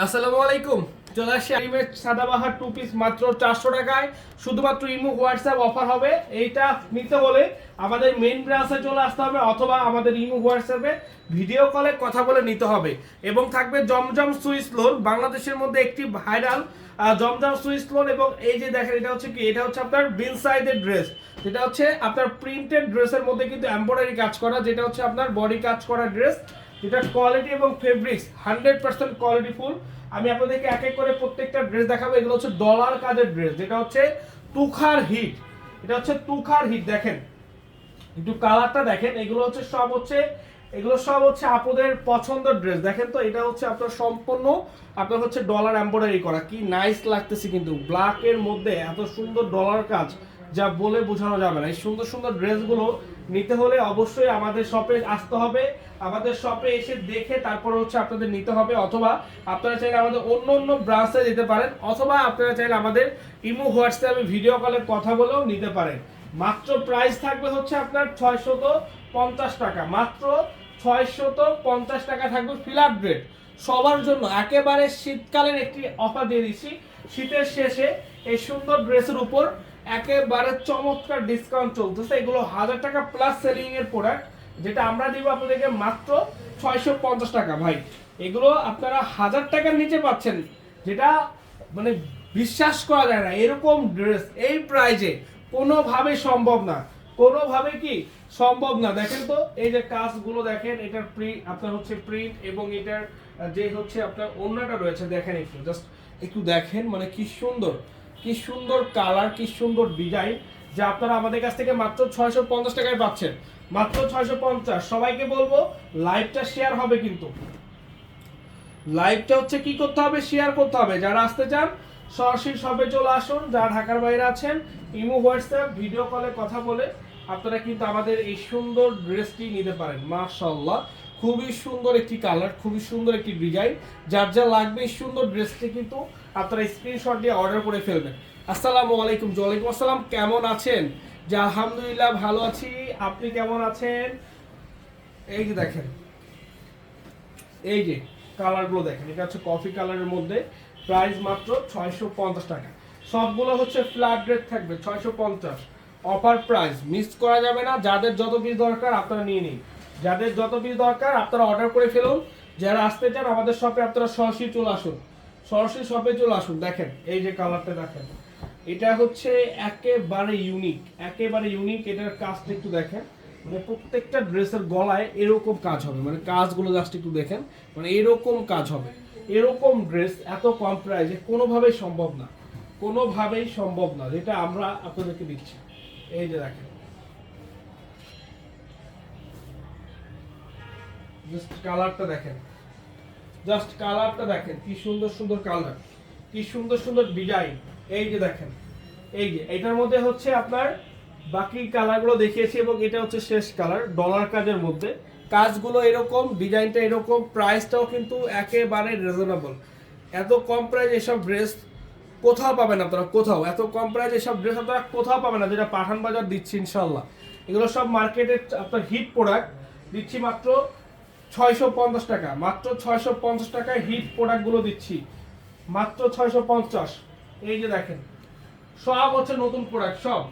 আসসালামু আলাইকুম। চলে আসছি আইমের সাদাবাহার টু পিস মাত্র চারশো টাকায়। শুধুমাত্র ইমো হোয়াটসঅ্যাপ অফার হবে। এইটা নিতে হলে আমাদের মেইন ব্রাঞ্চে চলে আসতে হবে অথবা আমাদের ইমো হোয়াটসঅ্যাপে ভিডিও কলে কথা বলে নিতে হবে। এবং থাকবে জমজম সুইস লোন বাংলাদেশের মধ্যে একটি ভাইরাল জমজম সুইস লোন এবং এই যে দেখেন, এটা হচ্ছে কি? এটা হচ্ছে আপনার বিন সাইডের ড্রেস যেটা হচ্ছে আপনার প্রিন্টেড ড্রেসের মধ্যে কিন্তু এমব্রয়ডারি কাজ করা, যেটা হচ্ছে আপনার বডি কাজ করা ড্রেস যেটা কোয়ালিটি এবং fabrics hundred percent quality full. আমি আপনাদেরকে এক এক করে প্রত্যেকটা ড্রেস দেখাবো। এগুলো হচ্ছে ডলার কাজের ড্রেস যেটা হচ্ছে তুখার হিট এটা হচ্ছে তুখার হিট দেখেন। একটু কালারটা দেখেন। এগুলো হচ্ছে সব হচ্ছে, এগুলো সব হচ্ছে আপনাদের পছন্দের ড্রেস দেখেন তো, এটা হচ্ছে আপনার সম্পূর্ণ, আপনার হচ্ছে ডলার এমব্রয়ডারি করা। কি নাইস লাগতেছে কিন্তু। ব্ল্যাকের মধ্যে এত সুন্দর ডলার কাজ। যা বলে বোঝানো যাবে না। এই সুন্দর সুন্দর ড্রেসগুলো নিতে হলে অবশ্যই আমাদের শপে আসতে হবে। আমাদের শপে এসে দেখে তারপর হচ্ছে আপনাদের নিতে হবে অথবা আপনারা চাইলে আমাদের অন্য অন্য ব্রাঞ্চে যেতে পারেন অথবা আপনারা চাইলে আমাদের ইমো, হোয়াটসঅ্যাপে ভিডিও কলে কথা বলেও নিতে পারেন। মাত্র প্রাইস থাকবে হচ্ছে আপনার ছয়শত পঞ্চাশ টাকা। মাত্র ছয়শত পঞ্চাশ টাকা থাকবে ফিল আপ রেট সবার জন্য একেবারে শীতকালের একটি অফার দিয়ে দিচ্ছি। শীতের শেষে এই সুন্দর ড্রেসের উপর একেবারে চমৎকার ডিসকাউন্ট চলতেছে। এগুলো হাজার টাকা প্লাস সেলিং এর প্রোডাক্ট যেটা আমরা দিব আপনাদেরকে মাত্র ছয়শো পঞ্চাশ টাকা। ভাই, এগুলো আপনারা হাজার টাকার নিচে পাচ্ছেন, যেটা মানে বিশ্বাস করা যায় না। এরকম ড্রেস এই প্রাইজে কোনোভাবে সম্ভব না। কোনোভাবে কি সম্ভব না? দেখেন তো, এই যে কাজগুলো দেখেন, এটার প্রিন্ট আপনার হচ্ছে প্রিন্ট এবং এটার যে হচ্ছে আপনার অন্যটা রয়েছে, দেখেন একটু জাস্ট একটু দেখেন মানে কি সুন্দর। কি সুন্দর কালার, কি সুন্দর ডিজাইন, যা আপনারা আমাদের কাছ থেকে মাত্র ছয়শো পঞ্চাশ টাকায় পাচ্ছেন। মাত্র ছয়শো পঞ্চাশ। সবাইকে বলব লাইভটা শেয়ার হবে কিন্তু। লাইভটা হচ্ছে কি করতে হবে? শেয়ার করতে হবে। যারা আসতে চান, সরাসরি শপে চলে আসুন। যারা ঢাকার বাইরে আছেন, ইমো, হোয়াটসঅ্যাপ ভিডিও কলে কথা বলে আপনারা কিন্তু আমাদের এই সুন্দর ড্রেসটি নিতে পারেন। মাশাল্লাহ খুবই সুন্দর একটি কালার, খুবই সুন্দর একটি ডিজাইন। যার যা লাগবে সুন্দর ড্রেসটি কিন্তু আপনারা স্ক্রিনশট দিয়ে অর্ডার করে ফেলবেন। আসসালামু আলাইকুম, ওয়ালাইকুম আসসালাম, কেমন আছেন? যে আলহামদুলিল্লাহ ভালো আছি। আপনি কেমন আছেন? এই যে দেখেন। এই যে কালারগুলো দেখেন, এটা হচ্ছে কফি কালারের মধ্যে। প্রাইস মাত্র ছয়শো পঞ্চাশ টাকা। সবগুলো হচ্ছে ফ্ল্যাট রেট থাকবে, ছয়শো পঞ্চাশ। অফার প্রাইস মিস করা যাবে না। যাদের যত পিস দরকার আপনারা নিয়ে নিন। যাদের যত পিস দরকার, আপনারা অর্ডার করে ফেলুন। যারা আসতে চান, আমাদের শপে আপনারা সরাসরি চলে আসুন। সরাসরি শপে চলে আসুন। দেখেন, এই যে কালারটা দেখেন। এটা হচ্ছে একেবারে ইউনিক একেবারে ইউনিক এটার কাজটা একটু দেখেন। মানে প্রত্যেকটা ড্রেসের গলায় এরকম কাজ হবে। মানে কাজগুলো জাস্ট একটু দেখেন। মানে এরকম কাজ হবে। এরকম ড্রেস এত কম প্রাইসে কোনোভাবেই সম্ভব না। কোনোভাবেই সম্ভব না। যেটা আমরা আপনাদেরকে দিচ্ছি। এই যে দেখেন। জাস্ট কালারটা দেখেন। জাস্ট কালারটা দেখেন, কি সুন্দর সুন্দর কালার কি সুন্দর সুন্দর ডিজাইন এই যে দেখেন, এই যে, এটার মধ্যে হচ্ছে আপনার বাকি কালারগুলো দেখিয়েছি এবং এটা হচ্ছে শেষ কালার ডলার কাজের মধ্যে। কাজগুলো এরকম ডিজাইনটা এরকম প্রাইসটাও কিন্তু একেবারে রিজনেবল এত কম প্রাইস এসব ড্রেস কোথাও পাবেন আপনারা, কোথাও। এত কম প্রাইস এসব ড্রেস আপনারা কোথাও পাবেন না, যেটা পাঠান বাজার দিচ্ছি ইনশাল্লাহ এগুলো সব মার্কেটের আপনার হিট প্রোডাক্ট দিচ্ছি মাত্র ছয়শো পঞ্চাশ টাকা। মাত্র ছয়শো পঞ্চাশ টাকায় হিট প্রোডাক্টগুলো দিচ্ছি। মাত্র ছয়শো পঞ্চাশ। এই যে দেখেন, সব হচ্ছে নতুন প্রোডাক্ট সব।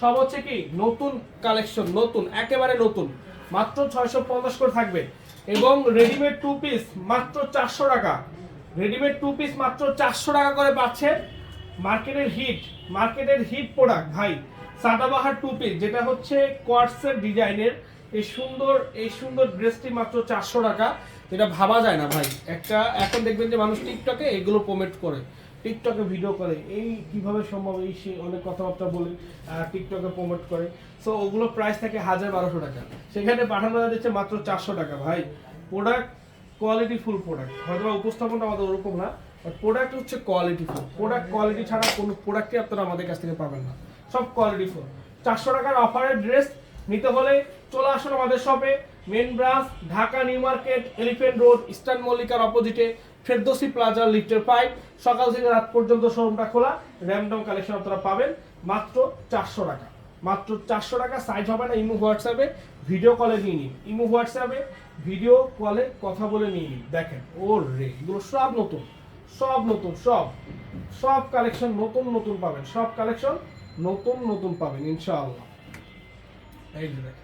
সব হচ্ছে কি? নতুন কালেকশন নতুন, একেবারে নতুন। মাত্র ছয়শো পঞ্চাশ করে থাকবে। এবং রেডিমেড টু পিস মাত্র চারশো টাকা। রেডিমেড টু পিস মাত্র চারশো টাকা করে পাচ্ছে মার্কেটের হিট মার্কেটের হিট প্রোডাক্ট ভাই, সাদাবাহার টু পিস যেটা হচ্ছে কোয়ার্টসের ডিজাইনের এই সুন্দর এই সুন্দর ড্রেসটি মাত্র চারশো টাকা। যেটা ভাবা যায় না ভাই। একটা, এখন দেখবেন যে মানুষ টিকটকে এগুলো প্রমেট করে। টিকটকে ভিডিও করে। এই কীভাবে সম্ভব? এই সে অনেক কথাবার্তা বলে টিকটকে প্রমোট করে। সো ওগুলো প্রাইস থাকে হাজার বারোশো টাকা। সেখানে পাঠানো যাচ্ছে মাত্র চারশো টাকা ভাই। প্রোডাক্ট কোয়ালিটি ফুল প্রোডাক্ট হয়তো উপস্থাপনটা আমাদের ওরকম না বাট প্রোডাক্ট হচ্ছে কোয়ালিটি ফুল প্রোডাক্ট কোয়ালিটি ছাড়া কোনো প্রোডাক্টই আপনারা আমাদের কাছ থেকে পাবেন না। সব কোয়ালিটি ফুল চারশো টাকার অফারের ড্রেস নিতে হলে চলে আসুন আমাদের শপে main branch Dhaka new market elephant road eastern মল্লিকার অপোজিটে ফেরদোসি প্লাজা লিফটের পাইপ সকাল থেকে রাত পর্যন্ত শোরুমটা খোলা র্যামডম কালেকশন আপনারা পাবেন, মাত্র চারশো টাকা। মাত্র চারশো টাকা সাইজ হবে না, ইমো হোয়াটসঅ্যাপে ভিডিও কলে নিয়ে নিন। ইমো হোয়াটসঅ্যাপে ভিডিও কলে কথা বলে নিয়ে নিন। দেখেন ও রে এগুলো সব নতুন সব নতুন, সব সব কালেকশন নতুন নতুন পাবেন, সব কালেকশন নতুন নতুন পাবেন, ইনশাআল্লাহ। এই যে দেখেন।